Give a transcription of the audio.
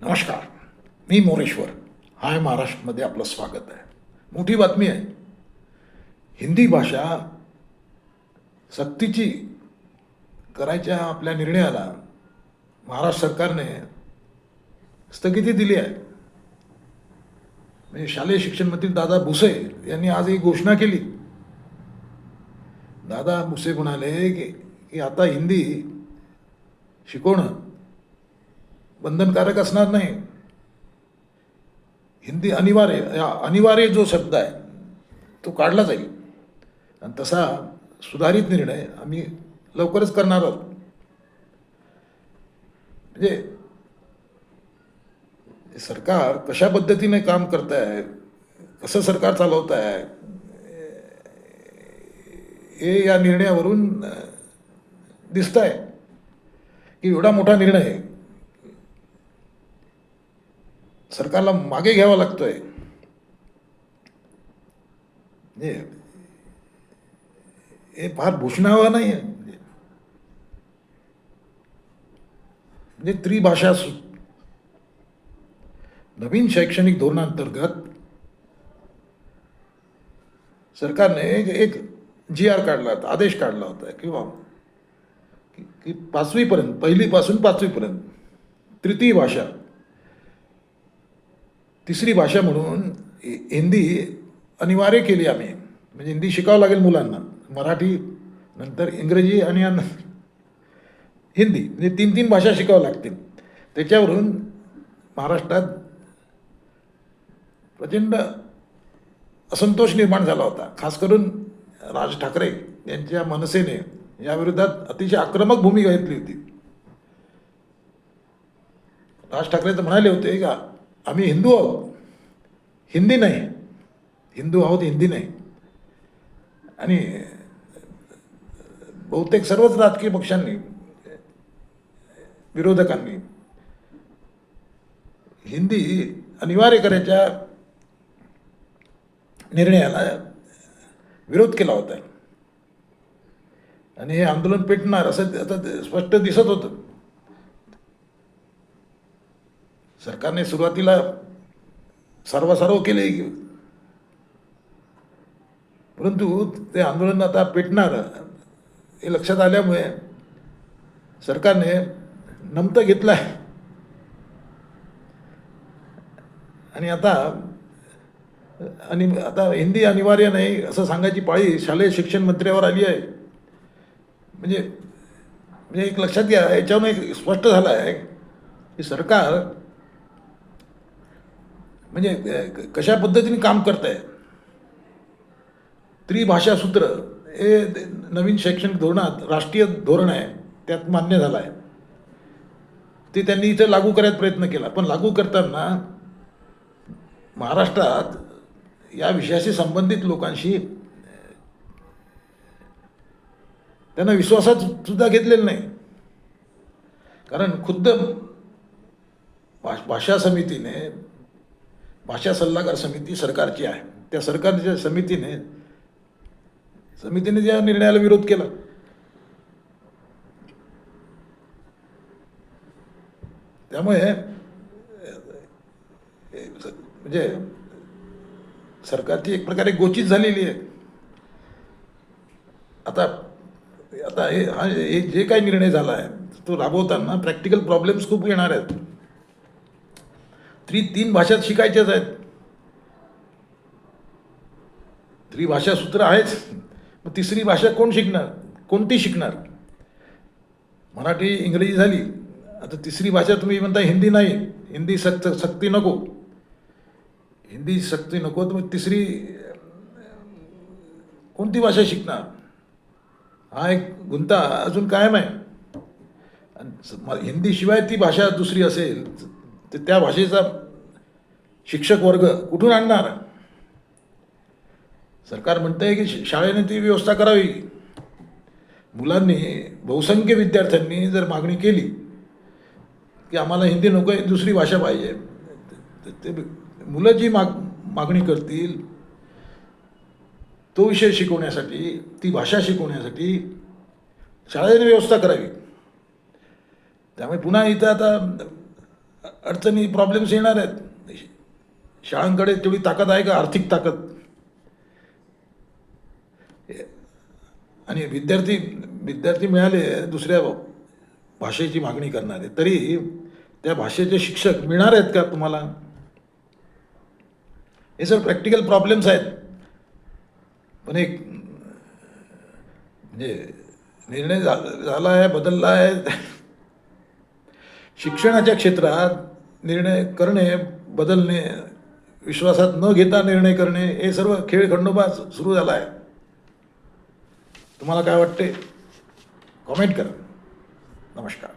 नमस्कार मी मोरेश्वर. हाय महाराष्ट्रमध्ये आपलं स्वागत आहे. मोठी बातमी आहे. हिंदी भाषा सक्तीची करायच्या आपल्या निर्णयाला महाराष्ट्र सरकारने स्थगिती दिली आहे. म्हणजे शालेय शिक्षण मंत्री दादा भुसे यांनी आज ही घोषणा केली. दादा भुसे म्हणाले की की आता हिंदी शिकवणं बंधनकारक असणार नाही. हिंदी अनिवार्य या अनिवार्य जो शब्द आहे तो काढला जाईल. आणि तसा सुधारित निर्णय आम्ही लवकरच करणार आहोत. म्हणजे सरकार कशा पद्धतीने काम करत आहे कसं सरकार चालवत आहे हे या निर्णयावरून दिसत आहे की एवढा मोठा निर्णय सरकारला मागे घ्यावा लागतोय. हे फार भूषणावा नाही आहे. म्हणजे त्रिभाषा सु नवीन शैक्षणिक धोरणांतर्गत सरकारने एक एक जी आर काढला होता आदेश काढला होता किंवा की पाचवीपर्यंत पहिलीपासून पाचवीपर्यंत तृतीय भाषा तिसरी भाषा म्हणून हि- हिंदी अनिवार्य केली आम्ही. म्हणजे हिंदी शिकावं लागेल मुलांना. मराठी नंतर इंग्रजी आणि अन- हिंदी. म्हणजे तीन तीन भाषा शिकावं लागतील. त्याच्यावरून महाराष्ट्रात प्रचंड असंतोष निर्माण झाला होता. खास करून राज ठाकरे यांच्या मनसेने याविरोधात अतिशय आक्रमक भूमिका घेतली होती. राज ठाकरे तर म्हणाले होते का आम्ही हिंदू आहोत. हिंदी नाही. हिंदू आहोत हिंदी नाही. आणि बहुतेक सर्वच राजकीय पक्षांनी विरोधकांनी हिंदी अनिवार्य करायच्या निर्णयाला विरोध केला होता. आणि हे आंदोलन पेटणार असं आता स्पष्ट दिसत होतं. सरकारने सुरुवातीला सर्वसर्व केले. परंतु ते आंदोलन आता पेटणार. हे लक्षात आल्यामुळे सरकारने नमतं घेतलं आहे आणि आता आणि आता हिंदी अनिवार्य नाही असं सांगायची पाळी शालेय शिक्षण मंत्र्यावर आली आहे. म्हणजे म्हणजे एक लक्षात घ्या याच्यावरून एक स्पष्ट झालं आहे की सरकार म्हणजे कशा पद्धतीने काम करताय? त्रिभाषा सूत्र हे नवीन शैक्षणिक धोरणात राष्ट्रीय धोरण आहे त्यात मान्य झालं आहे ते त्यांनी इथं लागू करायचा प्रयत्न केला. पण लागू करताना महाराष्ट्रात या विषयाशी संबंधित लोकांशी त्यांना विश्वासात सुद्धा घेतलेलं नाही. कारण खुद्द भाषा समितीने भाषा सल्लागार समिती सरकारची आहे. त्या सरकारच्या समितीने समितीने ज्या निर्णयाला विरोध केला. त्यामुळे म्हणजे सरकारची एक प्रकारे गोचित झालेली आहे. आता आता हे हा हे जे काही निर्णय झाला आहे तो राबवताना प्रॅक्टिकल प्रॉब्लेम्स खूप येणार आहेत. त्री तीन भाषा शिकायच्याच आहेत. त्रिभाषा सूत्र आहेच. मग तिसरी भाषा कोण शिकणार? कोणती शिकणार? मराठी इंग्रजी झाली. आता तिसरी भाषा तुम्ही म्हणता हिंदी नाही. हिंदी सक्त सक्ती नको. हिंदी सक्ती नको तर मग तिसरी कोणती भाषा शिकणार? हा एक गुंता अजून कायम आहे. आणि हिंदीशिवाय ती भाषा दुसरी असेल तर त्या भाषेचा शिक्षक वर्ग कुठून आणणार? सरकार म्हणतंय की श- शाळेने ती व्यवस्था करावी. मुलांनी बहुसंख्य विद्यार्थ्यांनी जर मागणी केली की आम्हाला हिंदी नको आहे दुसरी भाषा पाहिजे ते मुलं जी माग मागणी करतील तो विषय शिकवण्यासाठी ती भाषा शिकवण्यासाठी शाळेने व्यवस्था करावी. त्यामुळे पुन्हा इथं आता अडचणी प्रॉब्लेम्स येणार आहेत. शाळांकडे तेवढी ताकद आहे का? आर्थिक ताकद. आणि विद्यार्थी विद्यार्थी मिळाले दुसऱ्या भाषेची मागणी करणारे. तरी त्या भाषेचे शिक्षक मिळणार आहेत का तुम्हाला? हे सर प्रॅक्टिकल प्रॉब्लेम्स आहेत. पण एक म्हणजे निर्णय झाला आहे बदलला आहे. शिक्षणाच्या क्षेत्रात निर्णय करणे बदलणे विश्वासात न घेता निर्णय करणे हे सर्व खेळ खंडोबा सुरू झाला आहे. तुम्हाला काय वाटते? कॉमेंट करा. नमस्कार.